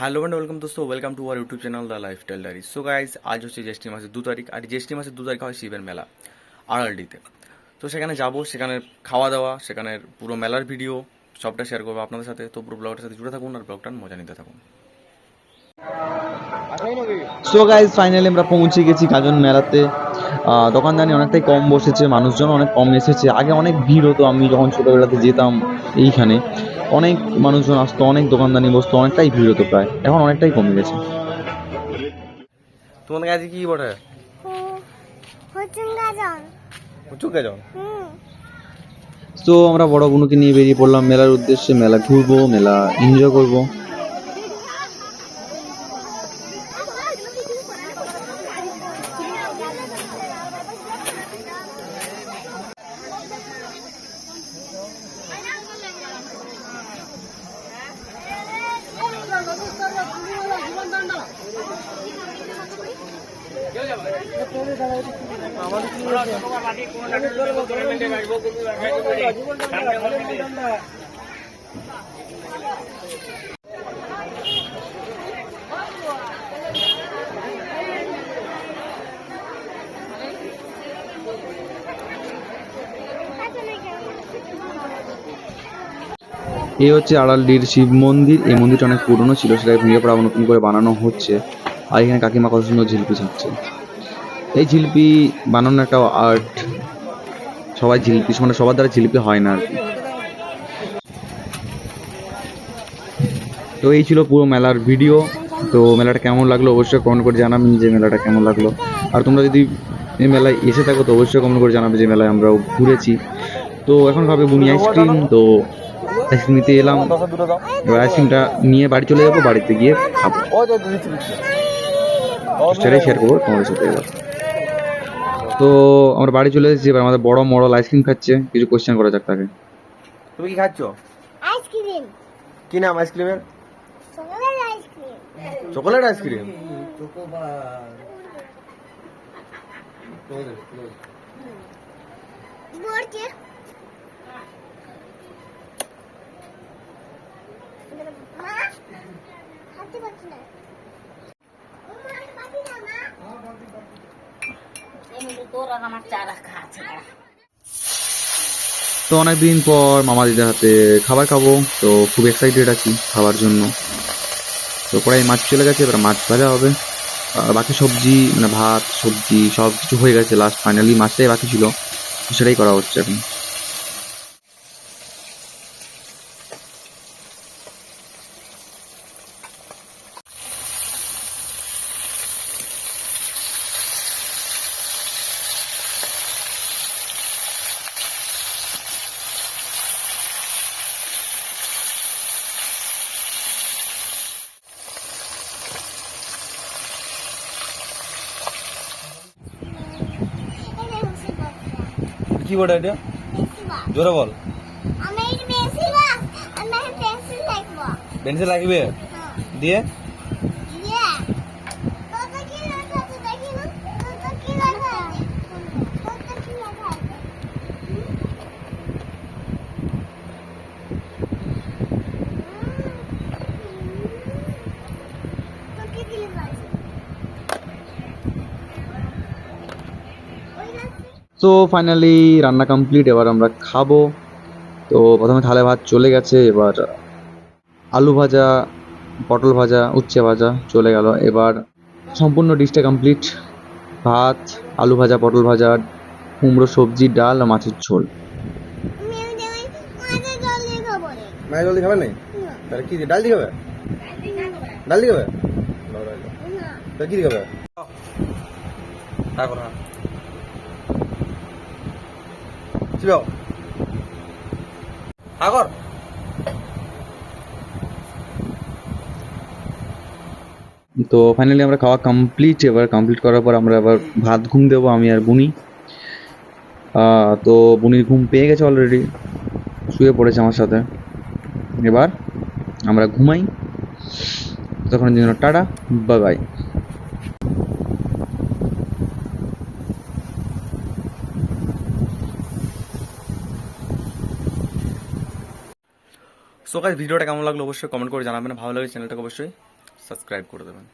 Hello and welcome দোস্ত welcome to our YouTube channel the lifestyle diary so guys আজ হচ্ছে জ্যৈষ্ঠী মাসের দু তারিখ, আর জ্যৈষ্ঠী মাসের দু তারিখ হয় শিবের মেলা, আড়ালডিতে। তো সেখানে যাব, সেখানে খাওয়া দাওয়া সেখানের পুরো মেলার ভিডিও সবটা শেয়ার করব আপনাদের সাথে। তো পুরো ব্লগটার সাথে জুড়ে থাকুন আর ব্লগটার মজা নিতে থাকুন। সো গাইজ ফাইনালি আমরা পৌঁছে গেছি গাজন মেলাতে। দোকানদানি অনেকটাই কম বসেছে মানুষজন অনেক কম এসেছে। আগে অনেক ভিড় হতো, আমি যখন ছোটোবেলাতে যেতাম এইখানে। অনেক মানুষজন আসতো অনেক দোকানদানি বসতো অনেকটাই ভিড় হতো প্রায়। এখন অনেকটাই কমে গেছে। তোমাদের কাছে কি বটে? তো আমরা বড় বোনকে নিয়ে বেরিয়ে পড়লাম মেলার উদ্দেশ্যে মেলা ঘুরবো মেলা এনজয় করব। এই হচ্ছে আড়ালডির শিব মন্দির। এই মন্দিরটা অনেক পুরনো ছিল সেটাকে ভেঙে পড়া নতুন করে বানানো হচ্ছে। আর এখানে কাকিমা কত সুন্দর ঝিলপি ছাড়ছে। এই ঝিলপি বানানো একটা আর্ট সবাই ঝিলপি মানে সবার দ্বারা ঝিলপি হয় না আর কি। তো এই ছিল পুরো মেলার ভিডিও তো মেলাটা কেমন লাগল অবশ্যই কমেন্ট করে জানাবেন যে মেলাটা কেমন লাগল। আর তোমরা যদি এই মেলায় এসে থাকো তো অবশ্যই কমেন্ট করে জানাবে যে মেলায় আমরাও ঘুরেছি। তো এখন খাবে বুনি আইসক্রিম তো আইসক্রিম নিতে এলাম। এবার আইসক্রিমটা নিয়ে বাড়ি চলে যাব বাড়িতে গিয়ে খাব। সেটাই শেয়ার করব তোমাদের সাথে এবার। তো আমরা বাড়ি চলে এসেছি এবার আমাদের বড় মডেল আইসক্রিম খাচ্ছে। কিছু কোশ্চেন করা যাক তাকে। তুমি কি খাচ্ছ? আইসক্রিম কি নাম আইসক্রিমের চকলেট আইসক্রিম চকোলেট আইসক্রিম মা হাতে পাচ্ছি না ও মা পাচ্ছি না মা তো অনেকদিন পর মামা দিদার হাতে খাবার খাব, তো খুব এক্সাইটেড আছি খাবার জন্য। তো কড়াই মাছ চলে গেছে, এবার মাছ ভাজা হবে। আর বাকি সবজি মানে ভাত, সবজি সব কিছু হয়ে গেছে লাস্ট ফাইনালি মাছটাই বাকি ছিল। সেটাই করা হচ্ছে এখন এটা হচ্ছে কি বটে এটা? জোরে বল। পেন্সিল লাগবো পেন্সিল লাগবে? দিয়ে ইয়ে কত কি লেখা আছে দেখি না কত কি লেখা আছে কত কি লেখা আছে কত কি লেখা আছে ওই লাগছে তো ফাইনালি রান্না কমপ্লিট এবার আমরা খাব। তো প্রথমে থালে ভাত চলে গেছে এবার আলু ভাজা পটল ভাজা উচ্ছে ভাজা চলে গেল। এবার সম্পূর্ণ ডিশটা কমপ্লিট ভাত আলু ভাজা পটল ভাজা কুমড়ো সবজি ডাল আর মাছের ঝোল। আমি আমি দেই মাঝে জল দিয়ে খাব মাছ জলদি খাবে না? তাহলে কি ডাল দিয়ে খাবে? ডাল দিয়ে খাবে? তাহলে কি দিয়ে খাবে? তো ফাইনালি আমরা খাওয়া কমপ্লিট এবার কমপ্লিট করার পর আমরা আবার ভাত ঘুম দেবো, আমি আর বুনি। তো বুনির ঘুম পেয়ে গেছে অলরেডি শুয়ে পড়েছে আমার সাথে। এবার আমরা ঘুমাই, তখন জন্য tata bye bye so guys ভিডিওটা কেমন লাগল অবশ্যই কমেন্ট করে জানাবেন। ভালো লাগে চ্যানেলটাকে অবশ্যই সাবস্ক্রাইব করে দেবেন।